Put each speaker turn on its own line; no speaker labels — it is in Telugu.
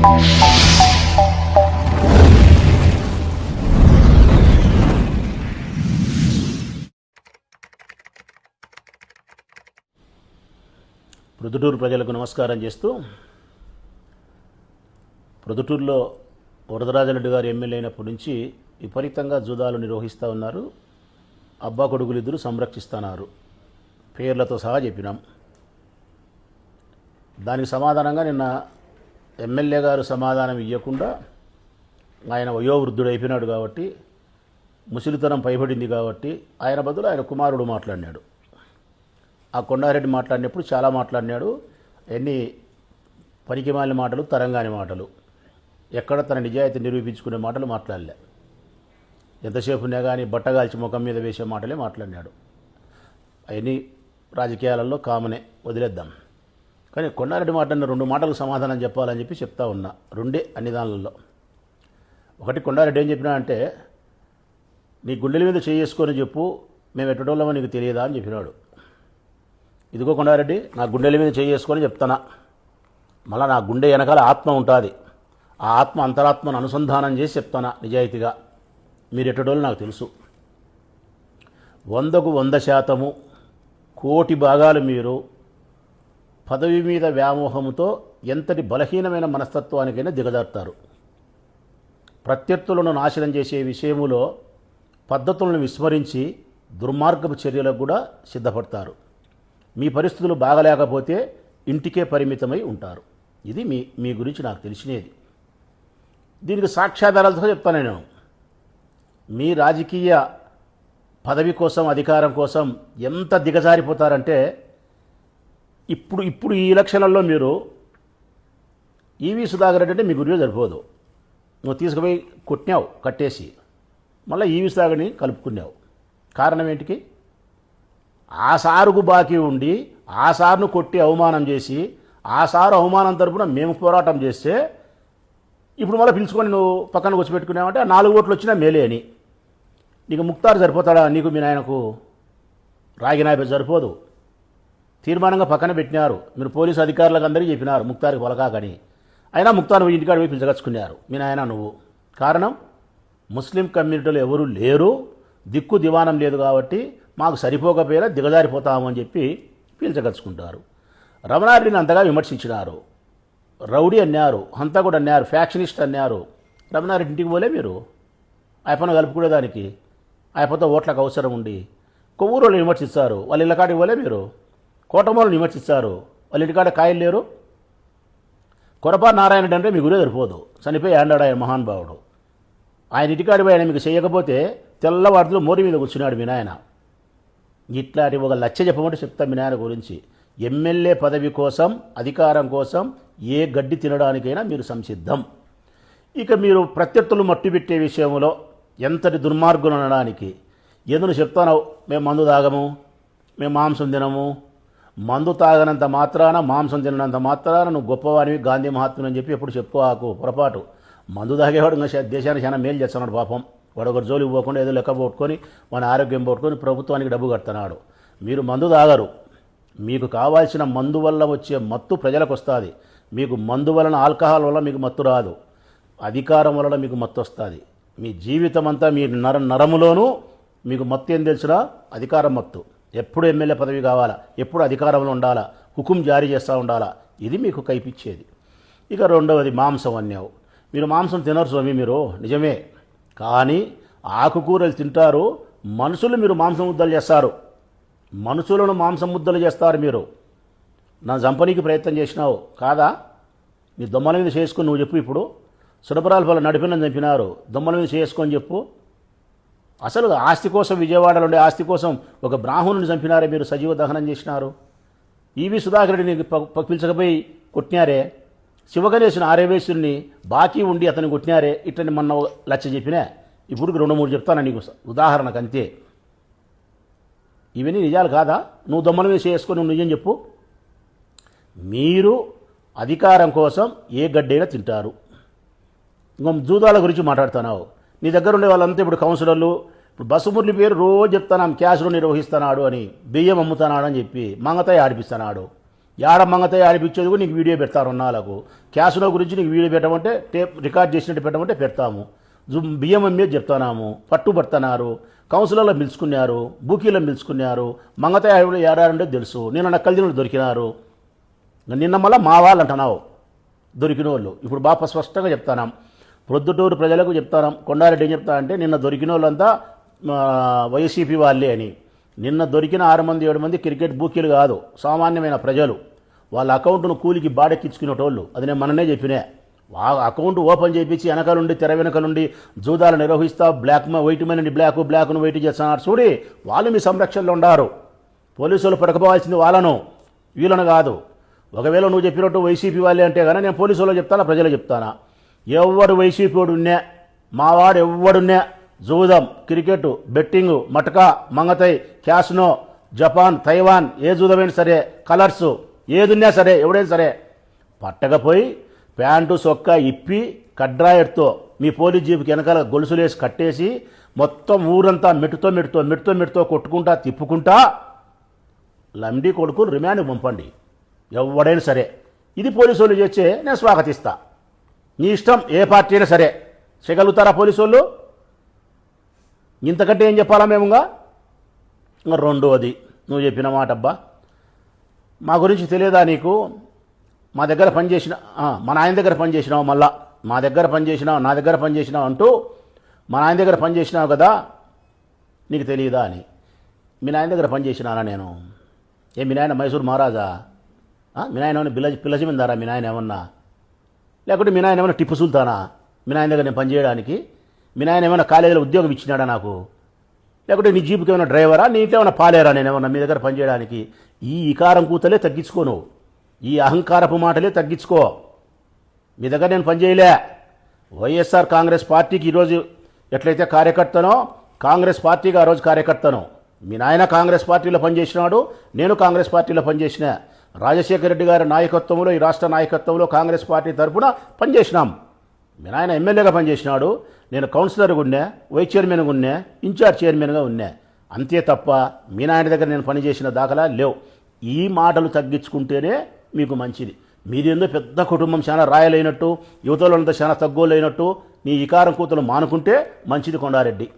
ప్రొద్దుటూరు ప్రజలకు నమస్కారం చేస్తూ ప్రొద్దుటూరులో వరదరాజరెడ్డి గారు ఎమ్మెల్యే అయినప్పటి నుంచి విపరీతంగా జూదాలు నిర్వహిస్తూ ఉన్నారు. అబ్బా కొడుకులు ఇద్దరు సంరక్షిస్తున్నారు. పేర్లతో సహా చెప్పినాం. దానికి సమాధానంగా నిన్న ఎమ్మెల్యే గారు సమాధానం ఇవ్వకుండా ఆయన వయోవృద్ధుడు అయిపోయినాడు కాబట్టి ముసలితనం పైబడింది కాబట్టి ఆయన బదులు ఆయన కుమారుడు మాట్లాడినాడు. ఆ కొండారెడ్డి మాట్లాడినప్పుడు చాలా మాట్లాడినాడు. ఎన్ని పనికిమాలిన మాటలు తరంగాని మాటలు. ఎక్కడ తన నిజాయితీ నిరూపించుకునే మాటలు మాట్లాడలే. ఎంతసేపు ఉన్నా కానీ బట్టగాల్చి ముఖం మీద వేసే మాటలే మాట్లాడినాడు. అవన్నీ రాజకీయాలలో కామనే. వదిలేద్దాం. కానీ కొండారెడ్డి మాట్లాడిన రెండు మాటలకు సమాధానం చెప్పాలని చెప్పి చెప్తా ఉన్నా. రెండే అన్ని దానిలలో. ఒకటి కొండారెడ్డి ఏం చెప్పినా అంటే నీ గుండెల మీద చేసుకొని చెప్పు మేము ఎట్టడోళ్ళమో నీకు తెలియదా? అని చెప్పినాడు. ఇదిగో కొండారెడ్డి నా గుండెల మీద చేసుకొని చెప్తానా. మళ్ళీ నా గుండె వెనకాల ఆత్మ ఉంటుంది. ఆ ఆత్మ అంతరాత్మను అనుసంధానం చేసి చెప్తానా నిజాయితీగా. మీరు ఎట్టడోళ్ళు నాకు తెలుసు. వందకు వంద శాతము కోటి భాగాలు మీరు పదవి మీద వ్యామోహంతో ఎంతటి బలహీనమైన మనస్తత్వానికైనా దిగజారుతారు. ప్రత్యర్థులను నాశనం చేసే విషయములో పద్ధతులను విస్మరించి దుర్మార్గపు చర్యలకు కూడా సిద్ధపడతారు. మీ పరిస్థితులు బాగలేకపోతే ఇంటికే పరిమితమై ఉంటారు. ఇది మీ మీ గురించి నాకు తెలిసినది. దీనికి సాక్ష్యాధారాలతో చెప్తాను నేను. మీ రాజకీయ పదవి కోసం అధికారం కోసం ఎంత దిగజారిపోతారంటే ఇప్పుడు ఇప్పుడు ఈ ఎలక్షన్లలో మీరు ఈవీ సుధాకర్ రెడ్డి అంటే మీ గురిలో సరిపోదు. నువ్వు తీసుకుపోయి కొట్టినావు కట్టేసి. మళ్ళీ ఈవీ సుధాకర్ని కలుపుకున్నావు. కారణం ఏంటికి? ఆ సారుకు బాకీ ఉండి ఆ సారును కొట్టి అవమానం చేసి ఆ సారు అవమానం తరపున మేము పోరాటం చేస్తే ఇప్పుడు మళ్ళీ పిలుచుకొని నువ్వు పక్కన కూర్చోబెట్టుకున్నావంటే నాలుగు ఓట్లు వచ్చినా మేలే అని. నీకు ముక్తారు సరిపోతాడా? నీకు మీ నాయనకు రాగినాయపై సరిపోదు. తీర్మానంగా పక్కన పెట్టినారు. మీరు పోలీసు అధికారులకు అందరికీ చెప్పినారు ముక్తారికి పొలకాకని అయినా ముక్తారు ఇంటికాడ పోయి పిలిచగచ్చుకున్నారు మీ నాయన నువ్వు. కారణం ముస్లిం కమ్యూనిటీలో ఎవరూ లేరు దిక్కు దివానం లేదు కాబట్టి మాకు సరిపోకపోయినా దిగజారిపోతాము అని చెప్పి పీల్చగలుచుకుంటారు రమణారెడ్డిని అంతగా విమర్శించినారు. రౌడీ అన్నారు హంతకుడు అన్నారు ఫ్యాక్షనిస్ట్ అన్నారు. రమణారెడ్డి ఇంటికి పోలే మీరు? ఆయపను కలుపుకునేదానికి. ఆయపతో ఓట్లకు అవసరం ఉండి. కొవ్వూరు వాళ్ళు విమర్శిస్తారు వాళ్ళ ఇళ్ళకాడికి పోలే మీరు? కోటమూలు విమర్శిస్తారు. వాళ్ళు ఇంటికాడ కాయలు లేరు. కొరపా నారాయణుడు అంటే మీ గురే సరిపోదు. చనిపోయి ఆండాడు ఆయన మహానుభావుడు ఆయన ఇటుకాడి ఆయన మీకు చేయకపోతే తెల్లవారులు మోరి మీద కూర్చున్నాడు మీ నాయన. ఇట్లాంటి ఒక లచ్చ చెప్పమంటే చెప్తా మీ నాయన గురించి. ఎమ్మెల్యే పదవి కోసం అధికారం కోసం ఏ గడ్డి తినడానికైనా మీరు సంసిద్ధం. ఇక మీరు ప్రత్యర్థులు మట్టి పెట్టే విషయంలో ఎంతటి దుర్మార్గులు అనడానికి? ఎందుకు చెప్తానో మేము మందు తాగము. మేము మాంసం తినము. మందు తాగనంత మాత్రాన మాంసం తిననంత మాత్రాన నువ్వు గొప్పవాడివి గాంధీ మహాత్ముని అని చెప్పి ఎప్పుడు చెప్పుకోకు పొరపాటు. మందు తాగేవాడు ఇంకా దేశానికి చాలా మేలు చేస్తున్నాడు పాపం. వాడు ఒకరు జోలికి పోకుండా ఏదో లెక్క పోట్టుకొని మన ఆరోగ్యం పోట్టుకొని ప్రభుత్వానికి డబ్బు కడుతున్నాడు. మీరు మందు తాగరు. మీకు కావాల్సిన మందు వల్ల వచ్చే మత్తు ప్రజలకు వస్తుంది. మీకు మందు వలన ఆల్కహాల్ వల్ల మీకు మత్తు రాదు. అధికారం వలన మీకు మత్తు వస్తుంది. మీ జీవితం అంతా మీ నర నరములోనూ మీకు మత్తు ఏం తెలిసినా అధికారం మత్తు. ఎప్పుడు ఎమ్మెల్యే పదవి కావాలా? ఎప్పుడు అధికారంలో ఉండాలా? హుకుం జారీ చేస్తూ ఉండాలా? ఇది మీకు కైపిచ్చేది. ఇక రెండవది మాంసం అన్నావు మీరు మాంసం తినరు స్వామి మీరు నిజమే. కానీ ఆకుకూరలు తింటారు మనుషులు మీరు మాంసం ముద్దలు చేస్తారు. మనుషులను మాంసం ముద్దలు చేస్తారు మీరు. నా చంపనీకి ప్రయత్నం చేసినావు కాదా? నీ దొమ్మల మీద చేసుకుని నువ్వు చెప్పు ఇప్పుడు. సుడపరాల పల్ల నడిపినని చంపినారు. దొమ్మల మీద చేసుకొని చెప్పు. అసలు ఆస్తి కోసం విజయవాడలో ఉండే ఆస్తి కోసం ఒక బ్రాహ్మణుని చంపినారే మీరు సజీవ దహనం చేసినారు. ఈవి సుధాకర్ రెడ్డిని ప- ప- పిలిచకపోయి కొట్టినారే. శివగణేశుని ఆర్యవేశ్వరుని బాకీ ఉండి అతని కొట్టినారే ఇట్లని మొన్న లచ్చ చెప్పినా. ఇప్పుడు రెండు మూడు చెప్తాను నీకు ఉదాహరణకు అంతే. ఇవన్నీ నిజాలు కాదా? నువ్వు దొమ్మల మీద చేసుకొని నువ్వు నిజం చెప్పు. మీరు అధికారం కోసం ఏ గడ్డైనా తింటారు. ఇంకో జూదాల గురించి మాట్లాడుతున్నావు. నీ దగ్గర ఉండే వాళ్ళంతా ఇప్పుడు కౌన్సిలర్లు. ఇప్పుడు బస్సు పేరు రోజు చెప్తాను క్యాష్లో నిర్వహిస్తున్నాడు అని బియ్యం అమ్ముతున్నాడు అని చెప్పి మంగతాయి ఆడిపిస్తున్నాడు. యాడ మంగతాయి ఆడిపించేది కూడా నీకు వీడియో పెడతారు ఉన్నాలకు క్యాష్లో గురించి నీకు వీడియో పెట్టమంటే టేప్ రికార్డ్ చేసినట్టు పెట్టమంటే పెడతాము. బియ్యం అమ్మే చెప్తున్నాము. పట్టుబడుతున్నారు కౌన్సిలర్లో పిలుచుకున్నారు. బూకీలో పిలుచుకున్నారు. మంగతాయి ఏడారంటే తెలుసు. నిన్న నక్కల దినులు దొరికినారు. నిన్న మళ్ళీ మా వాళ్ళు అంటున్నావు దొరికిన వాళ్ళు ఇప్పుడు బాగా స్పష్టంగా చెప్తాను ప్రొద్దుటూరు ప్రజలకు చెప్తాను. కొండారెడ్డి ఏం చెప్తా అంటే నిన్న దొరికిన వాళ్ళంతా వైసీపీ వాళ్ళే అని. నిన్న దొరికిన ఆరు మంది ఏడు మంది క్రికెట్ బూకీలు కాదు సామాన్యమైన ప్రజలు. వాళ్ళ అకౌంట్ను కూలికి బాడెక్కించుకునేటోళ్ళు. అది నేను మననే చెప్పినా. ఆ అకౌంట్ ఓపెన్ చేయించి వెనకలుండి తెర వెనకలుండి జూదాలు నిర్వహిస్తా బ్లాక్ వైట్ మనీ బ్లాక్ బ్లాక్ను వైట్ చేస్తున్నారు. చూడి వాళ్ళు మీ సంరక్షణలో ఉండారు. పోలీసులు పడకపోవాల్సింది వాళ్ళను. వీళ్ళను కాదు. ఒకవేళ నువ్వు చెప్పినట్టు వైసీపీ వాళ్ళే అంటే కానీ నేను పోలీసులో చెప్తానా ప్రజలు చెప్తానా? ఎవరు వైసీపీ వాడు మావాడు ఎవడున్నా జూదం క్రికెట్ బెట్టింగ్ మటకా మంగతై క్యాస్నో జపాన్ తైవాన్ ఏ జూదమైనా సరే కలర్స్ ఏదున్నా సరే ఎవడైనా సరే. పట్టకపోయి ప్యాంటు సొక్క ఇప్పి కడ్రాయర్తో మీ పోలీస్ జీపుకి వెనకాల గొలుసులేసి కట్టేసి మొత్తం ఊరంతా మెట్టుతో మెట్టుతో మెట్టుతో మెట్టుతో కొట్టుకుంటా తిప్పుకుంటా లండి కొడుకు రిమాండ్ పంపండి. ఎవడైనా సరే. ఇది పోలీసు వాళ్ళు చేస్తే నేను స్వాగతిస్తా. నీ ఇష్టం ఏ పార్టీ అయినా సరే. చేయగలుగుతారా పోలీసు వాళ్ళు ఇంతకంటే ఏం చెప్పాలా మేముగా ఇంకా? రెండోది నువ్వు చెప్పిన మాట అబ్బా. మా గురించి తెలియదా నీకు? మా దగ్గర పనిచేసిన మా నాయన దగ్గర పనిచేసినావు మళ్ళా. మా దగ్గర పనిచేసినావు నా దగ్గర పనిచేసినావు అంటూ మా నాయన దగ్గర పనిచేసినావు కదా? నీకు తెలియదా అని. మీ నాయన దగ్గర పనిచేసినానా నేను? ఏ మీ నాయన మైసూర్ మహారాజా? మీ నాయన ఏమన్నా బిల్ల పిల్లజమిందారా మీ నాయన ఏమన్నా? లేకుంటే మీ నాయన ఏమైనా టిప్పు సుల్తానా? మీ నాయన దగ్గర నేను పనిచేయడానికి? మీ నాయన ఏమైనా కాలేజీలో ఉద్యోగం ఇచ్చినాడా నాకు? లేకుంటే నీ జీపుకి ఏమైనా డ్రైవరా? నీ ఇంట్లో ఏమైనా పాలేరా? నేను ఏమన్నా మీ దగ్గర పనిచేయడానికి? ఈ ఇకారం కూతలే తగ్గించుకో నువ్వు. ఈ అహంకారపు మాటలే తగ్గించుకో. మీ దగ్గర నేను పనిచేయలే. వైఎస్ఆర్ కాంగ్రెస్ పార్టీకి ఈరోజు ఎట్లయితే కార్యకర్తనో కాంగ్రెస్ పార్టీకి ఆ రోజు కార్యకర్తను. మీ నాయన కాంగ్రెస్ పార్టీలో పనిచేసినాడు నేను కాంగ్రెస్ పార్టీలో పనిచేసిన. రాజశేఖర రెడ్డి గారి నాయకత్వంలో ఈ రాష్ట్ర నాయకత్వంలో కాంగ్రెస్ పార్టీ తరఫున పనిచేసినాం. మీ నాయన ఎమ్మెల్యేగా పనిచేసినాడు. నేను కౌన్సిలర్గా ఉన్నా వైస్ చైర్మన్గా ఉన్నా ఇన్ఛార్జ్ చైర్మన్గా ఉన్నా. అంతే తప్ప మీ నాయన దగ్గర నేను పనిచేసిన దాఖలా లేవు. ఈ మాటలు తగ్గించుకుంటేనే మీకు మంచిది. మీదేందో పెద్ద కుటుంబం చాలా రాయలైనట్టు యువతలంతా చాలా తగ్గోలైనట్టు నీ ఇకారం కూతలు మానుకుంటే మంచిది కొండారెడ్డి.